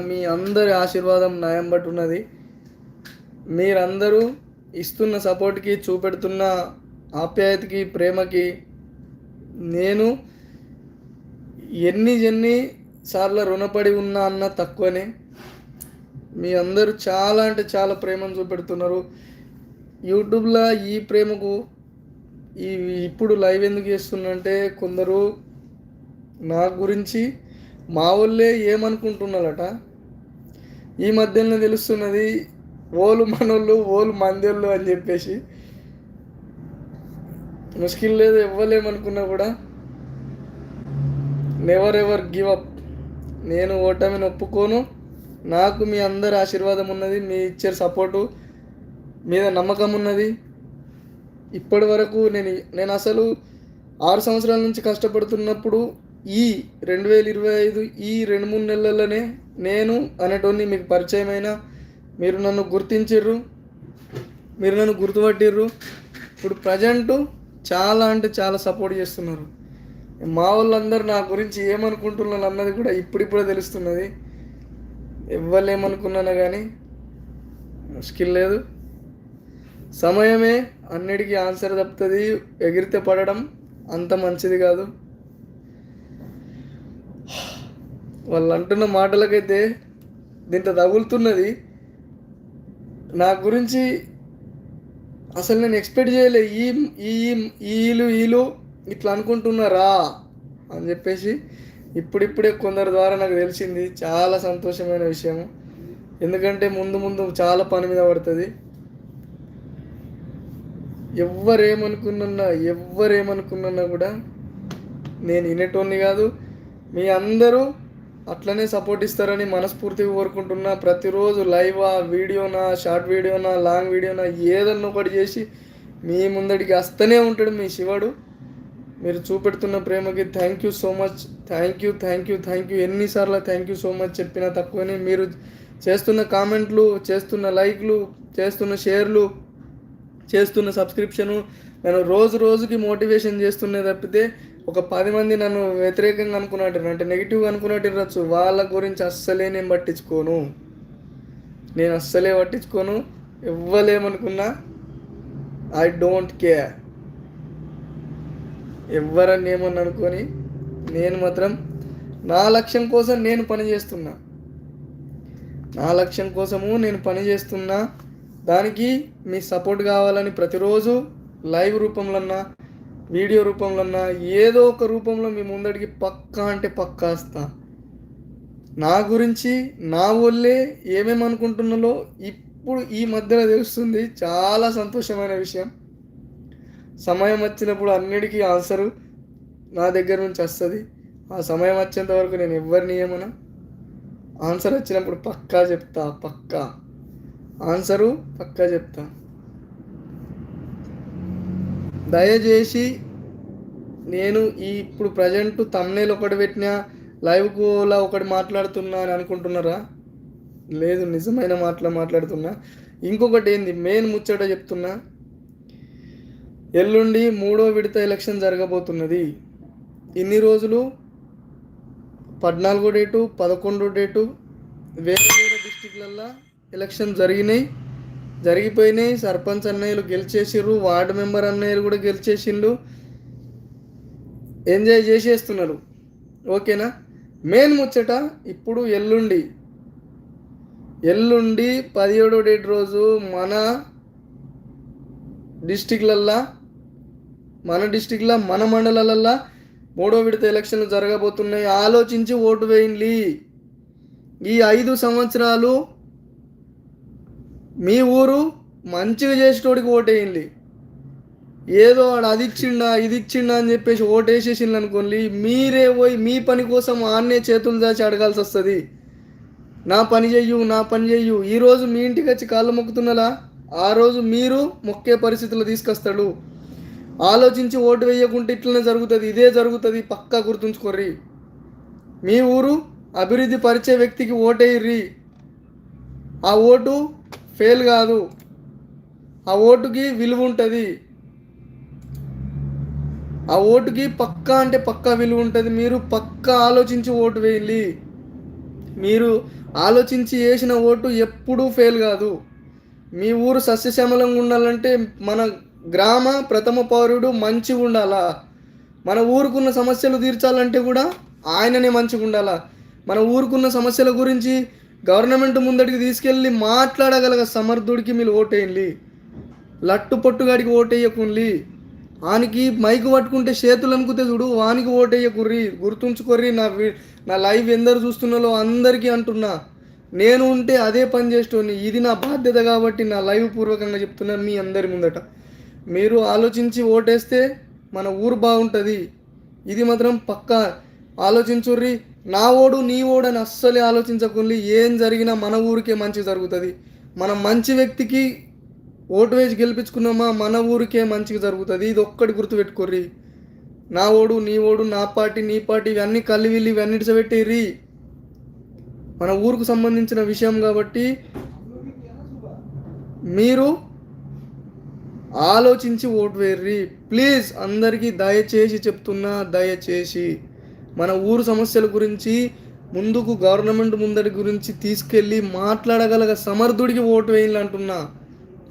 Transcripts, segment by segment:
మీ అందరి ఆశీర్వాదం నయం ఉన్నది మీరందరూ ఇస్తున్న సపోర్ట్కి చూపెడుతున్న ఆప్యాయతకి ప్రేమకి నేను ఎన్ని ఎన్ని సార్లు రుణపడి ఉన్నా అన్న తక్కువనే. మీ అందరూ చాలా అంటే చాలా ప్రేమను చూపెడుతున్నారు. యూట్యూబ్లో ఈ ప్రేమకు ఈ ఇప్పుడు లైవ్ ఎందుకు చేస్తున్నంటే కొందరు నా గురించి మా వాళ్ళే ఏమనుకుంటున్నారట? ఈ మధ్యలో తెలుస్తున్నది ఓలు మనోళ్ళు ఓలు మందోళ్ళు అని చెప్పేసి. ముష్కిల్ లేదు ఇవ్వలేమనుకున్నా కూడా. నెవర్ ఎవర్ గివ్ అప్ నేను ఓటమిని ఒప్పుకోను. నాకు మీ అందరి ఆశీర్వాదం ఉన్నది మీ ఇచ్చే సపోర్టు మీద నమ్మకం ఉన్నది. ఇప్పటి వరకు నేను నేను అసలు ఆరు సంవత్సరాల నుంచి కష్టపడుతున్నప్పుడు ఈ రెండు వేల ఇరవై ఐదు ఈ రెండు మూడు నెలల్లోనే నేను అనేటోని మీకు పరిచయమైన మీరు నన్ను గుర్తించిర్రు మీరు నన్ను గుర్తుపట్టిర్రు. ఇప్పుడు ప్రజెంట్ చాలా అంటే చాలా సపోర్ట్ చేస్తున్నారు. మా వాళ్ళందరూ నా గురించి ఏమనుకుంటున్నారు అన్నది కూడా ఇప్పుడిప్పుడే తెలుస్తున్నది. ఇవ్వలేమనుకున్నాను కానీ ముష్కిల్ లేదు. సమయమే అన్నిటికీ ఆన్సర్ తప్పుతుంది ఎగిరితే పడడం అంత మంచిది కాదు. వాళ్ళు అంటున్న మాటలకైతే దీంతో తగులుతున్నది. నా గురించి అసలు నేను ఎక్స్పెక్ట్ చేయలే. ఈ ఈ ఈలు ఈలు ఇట్లా అనుకుంటున్నారా? అని చెప్పేసి ఇప్పుడిప్పుడే కొందరి ద్వారా నాకు తెలిసింది. చాలా సంతోషమైన విషయం. ఎందుకంటే ముందు ముందు చాలా పని మీద పడుతుంది. ఎవ్వరేమనుకున్నా ఎవ్వరేమనుకున్నా కూడా నేను వినేటోని కాదు. మీ అందరూ అట్లనే సపోర్ట్ ఇస్తారని మనస్ఫూర్తిగా కోరుకుంటున్నా. ప్రతిరోజు లైవా వీడియోనా షార్ట్ వీడియోనా లాంగ్ వీడియోనా ఏదన్నా ఒకటి చేసి మీ ముందడికి వస్తూనే ఉంటాడు మీ శివుడు. మీరు చూపెడుతున్న ప్రేమకి thank you so much thank you thank you thank you ఎన్నిసార్లు థ్యాంక్ యూ సో మచ్ చెప్పినా తక్కువని. మీరు చేస్తున్న కామెంట్లు చేస్తున్న లైక్లు చేస్తున్న షేర్లు చేస్తున్న సబ్స్క్రిప్షను నేను రోజు రోజుకి మోటివేషన్ చేస్తున్నే తప్పితే ఒక పది మంది నన్ను వ్యతిరేకంగా అనుకున్నట్టు అంటే నెగిటివ్గా అనుకున్నట్టు రచ్చు వాళ్ళ గురించి అస్సలే నేను పట్టించుకోను. నేను అస్సలే పట్టించుకోను. ఇవ్వలేమనుకున్నా ఐ డోంట్ కేర్ ఎవరని ఏమని అనుకొని నేను మాత్రం నా లక్ష్యం కోసం నేను పని చేస్తున్నా. నా లక్ష్యం కోసము నేను పని చేస్తున్నా. దానికి మీ సపోర్ట్ కావాలని ప్రతిరోజు లైవ్ రూపంలోన్నా వీడియో రూపంలోన్నా ఏదో ఒక రూపంలో మీ ముందడికి పక్కా అంటే పక్కా వస్తా. నా గురించి నా వల్లే ఏమేమి అనుకుంటున్నాలో ఇప్పుడు ఈ మధ్యలో తెలుస్తుంది. చాలా సంతోషమైన విషయం. సమయం వచ్చినప్పుడు అన్నిటికీ ఆన్సరు నా దగ్గర నుంచి వస్తుంది. ఆ సమయం వచ్చేంత వరకు నేను ఎవరిని ఏమన్నా. ఆన్సర్ వచ్చినప్పుడు పక్కా చెప్తా పక్కా. ఆన్సరు పక్కా చెప్తా. దయచేసి నేను ఈ ఇప్పుడు ప్రజెంట్ తమ్నేల్ ఒకటి పెట్టిన లైవ్లో ఒకటి మాట్లాడుతున్నా అని అనుకుంటున్నారా? లేదు నిజమైన మాటలు మాట్లాడుతున్నా. ఇంకొకటి ఏంది? మెయిన్ ముచ్చట చెప్తున్నా. ఎల్లుండి మూడో విడత ఎలక్షన్ జరగబోతున్నది. ఇన్ని రోజులు పద్నాలుగో డేటు పదకొండో డేటు వేరే వేరే డిస్టిక్లల్లో ఎలక్షన్ జరిగినాయి. జరిగిపోయినాయి. సర్పంచ్ అన్నయ్యలు గెలిచేసిర్రు. వార్డు మెంబర్ అన్నయ్యలు కూడా గెలిచేసిండు ఎంజాయ్ చేసేస్తున్నారు. ఓకేనా? మెయిన్ ముచ్చట ఇప్పుడు ఎల్లుండి. ఎల్లుండి పదిహేడో డేట్ రోజు మన డిస్టిక్లల్లా మన డిస్టిక్లో మన మండలాలల్లో మూడో విడత ఎలక్షన్లు జరగబోతున్నాయి. ఆలోచించి ఓటు వేయండి. ఈ ఐదు సంవత్సరాలు మీ ఊరు మంచిగా చేసేటోడికి ఓటేయండి. ఏదో వాడు అది ఇచ్చిండా ఇది ఇచ్చిండా అని చెప్పేసి ఓటేసేసిండు అనుకోండి మీరే పోయి మీ పని కోసం ఆన్నే చేతులు దాచి అడగాల్సి వస్తుంది. నా పని చెయ్యు నా పని చెయ్యు. ఈరోజు మీ ఇంటికి వచ్చి కాళ్ళు మొక్కుతున్నలా ఆ రోజు మీరు మొక్కే పరిస్థితులు తీసుకొస్తాడు. ఆలోచించి ఓటు వేయకుంటే ఇట్లనే జరుగుతుంది ఇదే జరుగుతుంది పక్కా గుర్తుంచుకోర్రి. మీ ఊరు అభివృద్ధి పరిచే వ్యక్తికి ఓటేయ్రి ఆ ఓటు ఫెయిల్ కాదు. ఆ ఓటుకి విలువ ఉంటుంది. ఆ ఓటుకి పక్కా అంటే పక్కా విలువ ఉంటుంది. మీరు పక్కా ఆలోచించి ఓటు వేయాలి మీరు ఆలోచించి వేసిన ఓటు ఎప్పుడూ ఫెయిల్ కాదు. మీ ఊరు సస్యశ్యామలంగా ఉండాలంటే మన గ్రామ ప్రథమ పౌరుడు మంచిగా ఉండాలా? మన ఊరుకున్న సమస్యలు తీర్చాలంటే కూడా ఆయననే మంచిగా ఉండాలా? మన ఊరుకున్న సమస్యల గురించి గవర్నమెంట్ ముందడికి తీసుకెళ్ళి మాట్లాడగలగ సమర్థుడికి మీరు ఓటేయండి. లట్టు పొట్టుగాడికి ఓటేయకుండి వానికి మైకు పట్టుకుంటే చేతులు అనుకుంటే చూడు వానికి ఓటేయకుర్రి గుర్తుంచుకొర్రి నా నా లైవ్ ఎందరు చూస్తున్నారో అందరికీ అంటున్నా. నేను ఉంటే అదే పని చేసేటోని ఇది నా బాధ్యత కాబట్టి నా లైవ్ పూర్వకంగా చెప్తున్నాను మీ అందరి ముందట. మీరు ఆలోచించి ఓటేస్తే మన ఊరు బాగుంటుంది. ఇది మాత్రం పక్కా. ఆలోచించుర్రి నా ఓడు నీ ఓడు అని అస్సలే ఆలోచించకుండా ఏం జరిగినా మన ఊరికే మంచి జరుగుతుంది. మనం మంచి వ్యక్తికి ఓటు వేసి గెలిపించుకున్నామా మన ఊరికే మంచిగా జరుగుతుంది. ఇది ఒక్కటి గుర్తుపెట్టుకోర్రి. నా ఓడు నీ ఓడు నా పార్టీ నీ పార్టీ ఇవన్నీ కలివిల్లి ఇవన్నీ పెట్టిర్రి మన ఊరుకు సంబంధించిన విషయం కాబట్టి మీరు ఆలోచించి ఓటు వేర్రి. ప్లీజ్ అందరికీ దయచేసి చెప్తున్నా దయచేసి. మన ఊరు సమస్యల గురించి ముందుకు గవర్నమెంట్ ముందరి గురించి తీసుకెళ్ళి మాట్లాడగలగ సమర్థుడికి ఓటు వేయాలంటున్నా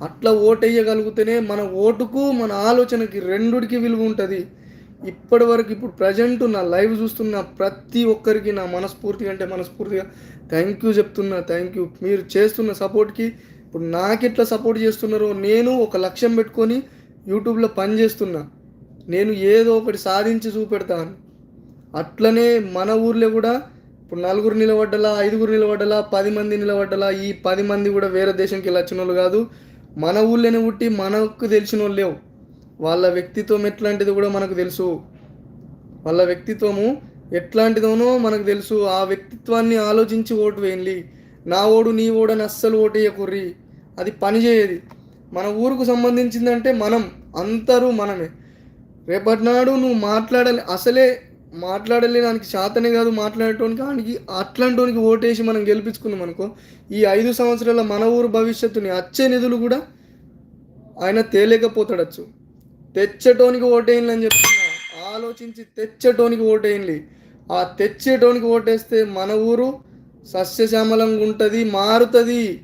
అట్లా ఓటు వేయగలిగితేనే మన ఓటుకు మన ఆలోచనకి రెండుడికి విలువ ఉంటుంది. ఇప్పటి వరకు ఇప్పుడు ప్రజెంట్ నా లైవ్ చూస్తున్న ప్రతి ఒక్కరికి నా మనస్ఫూర్తిగా అంటే మనస్ఫూర్తిగా థ్యాంక్ యూ చెప్తున్నా థ్యాంక్ యూ. మీరు చేస్తున్న సపోర్ట్కి ఇప్పుడు నాకు ఎట్లా సపోర్ట్ చేస్తున్నారో నేను ఒక లక్ష్యం పెట్టుకొని యూట్యూబ్లో పని చేస్తున్నా. నేను ఏదో ఒకటి సాధించి చూపెడతాను. అట్లనే మన ఊర్లో కూడా ఇప్పుడు నలుగురు నిలబడ్డలా ఐదుగురు నిలబడ్డలా పది మంది నిలబడ్డలా ఈ పది మంది కూడా వేరే దేశంకి వెళ్ళి వచ్చిన వాళ్ళు కాదు. మన ఊళ్ళోనే పుట్టి మనకు తెలిసిన వాళ్ళు లేవు. వాళ్ళ వ్యక్తిత్వం ఎట్లాంటిది కూడా మనకు తెలుసు. వాళ్ళ వ్యక్తిత్వము ఎట్లాంటిదోనో మనకు తెలుసు. ఆ వ్యక్తిత్వాన్ని ఆలోచించి ఓటు వేయండి. నా ఓడు నీ ఓడు అని అస్సలు ఓటు వేయకుర్రి. అది పనిచేయది మన ఊరుకు సంబంధించిందంటే మనం. అందరూ మనమే. రేపటి నాడు నువ్వు మాట్లాడాలి. అసలే మాట్లాడలే దానికి శాతనే కాదు మాట్లాడటానికి ఆయనకి అట్లాంటి ఓటేసి మనం గెలిపించుకున్నాం అనుకో ఈ ఐదు సంవత్సరాల మన ఊరు భవిష్యత్తుని వచ్చే నిధులు కూడా ఆయన తేలేకపోతాడచ్చు. తెచ్చటోనికి ఓటేయండి అని చెప్తున్నా. ఆలోచించి తెచ్చటోనికి ఓటేయండి ఆ తెచ్చేటోనికి ఓటేస్తే మన ఊరు సస్యశ్యామలంగా ఉంటుంది మారుతుంది.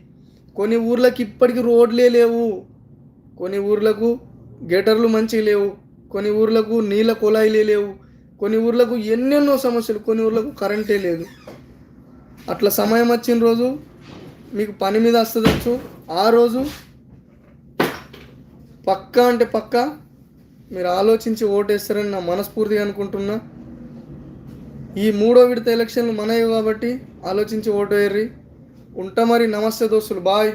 కొన్ని ఊర్లకి ఇప్పటికీ రోడ్లే లేవు. కొన్ని ఊర్లకు గెటర్లు మంచి లేవు. కొన్ని ఊర్లకు నీళ్ళ కుళాయిలే లేవు. కొన్ని ఊర్లకు ఎన్నెన్నో సమస్యలు కొన్ని ఊర్లకు కరెంటే లేదు. అట్లా సమయం వచ్చిన రోజు మీకు పని మీద వస్తుందచ్చు ఆ రోజు పక్కా అంటే పక్కా మీరు ఆలోచించి ఓటేస్తారని నా మనస్ఫూర్తిగా అనుకుంటున్నా. ఈ మూడో విడత ఎలక్షన్లు మనవి కాబట్టి ఆలోచించి ఓటు వేర్రి ఉంటా మరి నమస్తే దోస్తులు బాయ్.